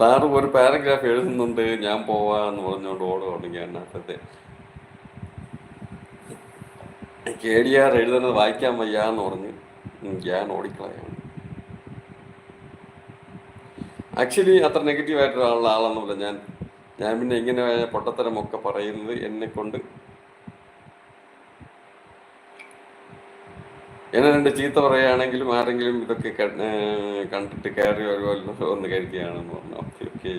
താറ് ഒരു പാരഗ്രാഫ് എഴുതുന്നുണ്ട് ഞാൻ പോവാ എന്ന് പറഞ്ഞുകൊണ്ട് ഓടുകയാണെങ്കിൽ അതിനകത്തെ കെ ഡി ആർ എഴുതുന്നത് വായിക്കാൻ വയ്യാന്ന് പറഞ്ഞ് ഞാൻ ഓടിക്കളയാണ്. ആക്ച്വലി അത്ര നെഗറ്റീവ് ആയിട്ടുള്ള ആളാണെന്നുള്ള ഞാൻ ഞാൻ പിന്നെ ഇങ്ങനെ പൊട്ടത്തരമൊക്കെ പറയുന്നത് എന്നെ കൊണ്ട് എന്നെ രണ്ട് ചീത്ത പറയുകയാണെങ്കിലും ആരെങ്കിലും ഇതൊക്കെ കണ്ടിട്ട് കയറി വരുമല്ലോ എന്ന് കരുതിയാണെന്ന് പറഞ്ഞു. Okay okay.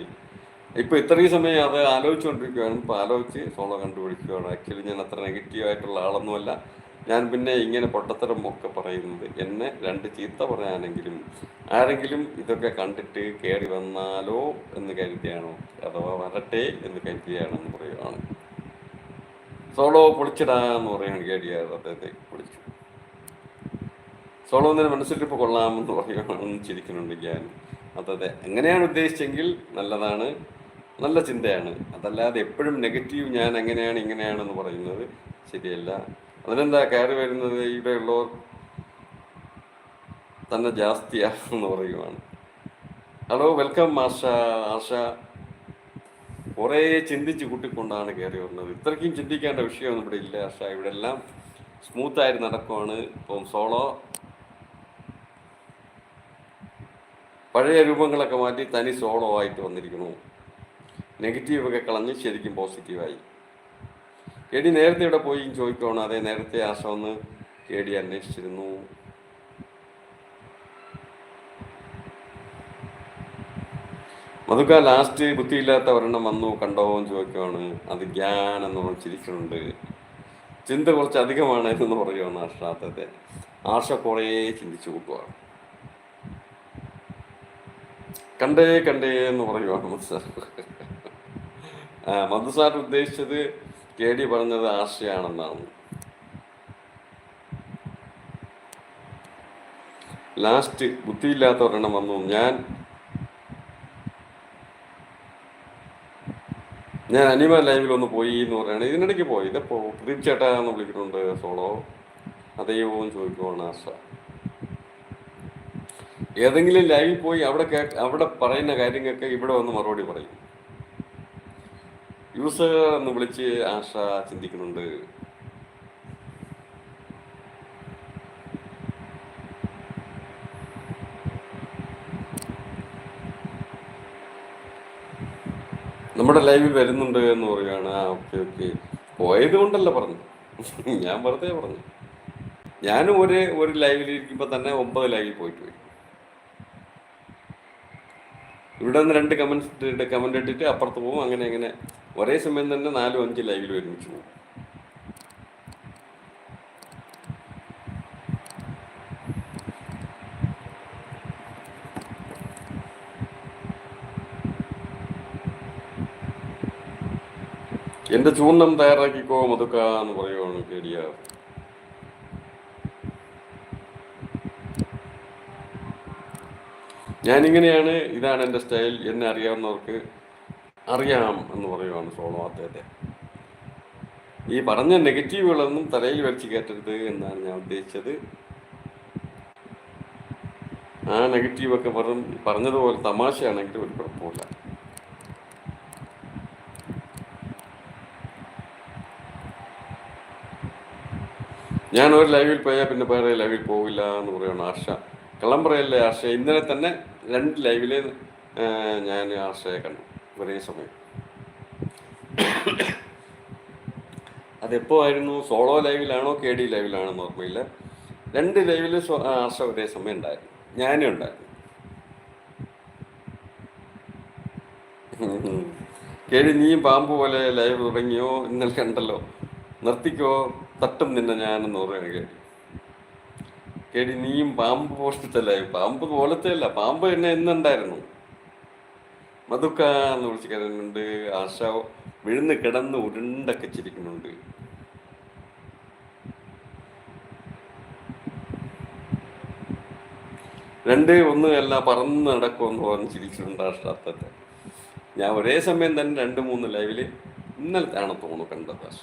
ഇപ്പൊ ഇത്രയും സമയം അത് ആലോചിച്ചുകൊണ്ടിരിക്കുകയാണ് ഇപ്പൊ ആലോചിച്ച് സോളോ കണ്ടുപിടിക്കുകയാണ് ആക്ച്വലി ഞാൻ അത്ര നെഗറ്റീവ് ആയിട്ടുള്ള ആളൊന്നുമല്ല. ഞാൻ പിന്നെ ഇങ്ങനെ പൊട്ടത്തരം ഒക്കെ പറയുന്നത് എന്നെ രണ്ട് ചീത്ത പറയാനെങ്കിലും ആരെങ്കിലും ഇതൊക്കെ കണ്ടിട്ട് കയറി വന്നാലോ എന്ന് കരുതിയാണോ? അഥവാ വരട്ടെ എന്ന് കരുതിയാണെന്ന് പറയുകയാണ് സോളോ പൊളിച്ചിടാന്ന് പറയുകയാണ് കേടിയാർ അദ്ദേഹത്തെ പൊളിച്ചു സോളോ മനസ്സിലിപ്പ് കൊള്ളാമെന്ന് പറയുകയാണെന്ന് ചിരിക്കുന്നുണ്ട് ഞാൻ അതെ എങ്ങനെയാണ് ഉദ്ദേശിച്ചെങ്കിൽ നല്ലതാണ് നല്ല ചിന്തയാണ്. അതല്ലാതെ എപ്പോഴും നെഗറ്റീവ് ഞാൻ എങ്ങനെയാണ് ഇങ്ങനെയാണെന്ന് പറയുന്നത് ശരിയല്ല. അതിനെന്താ കയറി വരുന്നത് ഇവിടെയുള്ളവർ? തന്നെ ജാസ്തിയാണെന്ന് പറയുവാണ്. Hello welcome Asha Asha. കുറേ ചിന്തിച്ച് കൂട്ടിക്കൊണ്ടാണ് കയറി വരുന്നത്. ഇത്രയ്ക്കും ചിന്തിക്കേണ്ട വിഷയമൊന്നും ഇവിടെ ഇല്ല ആശ. ഇവിടെ എല്ലാം സ്മൂത്തായിട്ട് നടക്കുവാണ്. ഇപ്പം സോളോ പഴയ രൂപങ്ങളൊക്കെ മാറ്റി തനി സോളോ ആയിട്ട് വന്നിരിക്കുന്നു നെഗറ്റീവൊക്കെ കളഞ്ഞ് ശരിക്കും പോസിറ്റീവായി ഡി നേരത്തെ ഇവിടെ പോയി ചോദിക്കുവാണ് അതെ നേരത്തെ ആശമെന്ന് കെ ഡി അന്വേഷിച്ചിരുന്നു. മധുക്ക ലാസ്റ്റ് ബുദ്ധിയില്ലാത്ത ഒരെണ്ണം വന്നു കണ്ടോ എന്ന് ചോദിക്കുവാണ്. അത് ഗ്യാൻ എന്ന് ചിരിക്കുന്നുണ്ട് ചിന്ത കുറച്ച് അധികമാണ് എന്ന് പറയുവാണ് ആശ്രാത്തത്തെ ആശ കുറേ ചിന്തിച്ചു കൂട്ടുവാണ്. കണ്ടേ കണ്ടേ എന്ന് പറയുവാണ് മധു സാർ ആ, മധു സാർ ഉദ്ദേശിച്ചത് കെ ഡി പറഞ്ഞത് ആശയാണെന്നാണ്. ലാസ്റ്റ് ബുദ്ധിയില്ലാത്ത ഒരെണ്ണം വന്നു. ഞാൻ ഞാൻ അനിമ ലൈവിൽ ഒന്ന് പോയി എന്ന് പറയുന്നത് ഇതിനിടയ്ക്ക് പോയി. ഇതെപ്പോ പ്രദീപ് ചേട്ടാ എന്ന് വിളിക്കുന്നുണ്ട് സോളോ. അതേ എന്ന് ചോദിക്കുവാണ് ആശ. ഏതെങ്കിലും ലൈവിൽ പോയി അവിടെ കേ അവിടെ പറയുന്ന കാര്യങ്ങൾക്ക് ഇവിടെ വന്ന് മറുപടി പറയും. യൂസർ എന്ന് വിളിച്ച് ആശ ചിന്തിക്കുന്നുണ്ട്. നമ്മുടെ ലൈവിൽ വരുന്നുണ്ട് എന്ന് പറയുകയാണ്. ആ ഓക്കെ ഓക്കെ പോയത് കൊണ്ടല്ല പറഞ്ഞു. ഞാൻ വെറുതെ പറഞ്ഞു. ഞാനും ഒരു ഒരു ലൈവിൽ ഇരിക്കുമ്പോൾ തന്നെ ഒമ്പത് ലൈവിൽ പോയിട്ട് വരും. ഇവിടെ നിന്ന് രണ്ട് കമൻസ് കമന്റ് ഇട്ടിട്ട് അപ്പുറത്ത് പോകും. അങ്ങനെ അങ്ങനെ. ഒരേ സമയം തന്നെ നാലും അഞ്ച് ലൈവിൽ ഒരുമിച്ച് പോകും എന്റെ ചൂർണം തയ്യാറാക്കിക്കോ മതുക്ക എന്ന് പറയുവാണ് കേടിയ ഞാനിങ്ങനെയാണ് ഇതാണ് എന്റെ സ്റ്റൈൽ എന്നെ അറിയാവുന്നവർക്ക് അറിയാം എന്ന് പറയുവാണ് സോണോ അദ്ദേഹത്തെ. ഈ പറഞ്ഞ നെഗറ്റീവുകളൊന്നും തലയിൽ വെച്ച് കയറ്റരുത് എന്നാണ് ഞാൻ ഉദ്ദേശിച്ചത്. ആ നെഗറ്റീവൊക്കെ വെറും പറഞ്ഞതുപോലെ തമാശയാണെങ്കിൽ ഒരു കുഴപ്പമില്ല ഞാൻ ഒരു ലൈവിൽ പോയാൽ പിന്നെ വേറെ ലൈവിൽ പോവില്ല എന്ന് പറയുകയാണ് ആർഷ കള്ളം പറയല്ലേ ആർഷ ഇന്നലെ തന്നെ രണ്ട് ലൈവിൽ ഞാൻ ആർഷയെ കണ്ടു. ഒരേ സമയം. അതെപ്പോ ആയിരുന്നു? സോളോ ലൈവിലാണോ കെ ഡി ലൈവിലാണോ ഓർമ്മയില്ല. രണ്ട് ലൈവിൽ ആർഷ ഒരേ സമയം ഉണ്ടായിരുന്നു. ഞാനും ഉണ്ടായിരുന്നു. കേടി നീയും പാമ്പ് പോലെ ലൈവ് തുടങ്ങിയോ ഇന്നലെ കണ്ടല്ലോ. നിർത്തിക്കോ? തട്ടും നിന്നെ ഞാനെന്ന് പറയുകയാണ് കേടി കേടി നീയും പാമ്പ് ലൈവ് പാമ്പ് പോലത്തെ അല്ല പാമ്പ് എന്നെ എന്നുണ്ടായിരുന്നു. മധുക്ക എന്ന് വിളിച്ച് കരുതുന്നുണ്ട് ആശ വിഴുന്ന് കിടന്ന് ഉരുണ്ടൊക്കെ ചിരിക്കുന്നുണ്ട്. രണ്ട് ഒന്ന് അല്ല പറന്ന് നടക്കുമെന്ന് പറഞ്ഞ് ചിരിച്ചിട്ടുണ്ട് ആഷ്ടാർത്ഥത്തെ ഞാൻ ഒരേ സമയം തന്നെ രണ്ട് മൂന്ന് ലൈവിൽ ഇന്നലത്തെ ആണ് തോന്നുന്നു കണ്ടത് ആശ.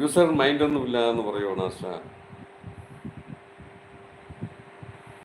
യൂസർ മൈൻഡ് ഒന്നുമില്ല എന്ന് പറയുവാണ് ആശ.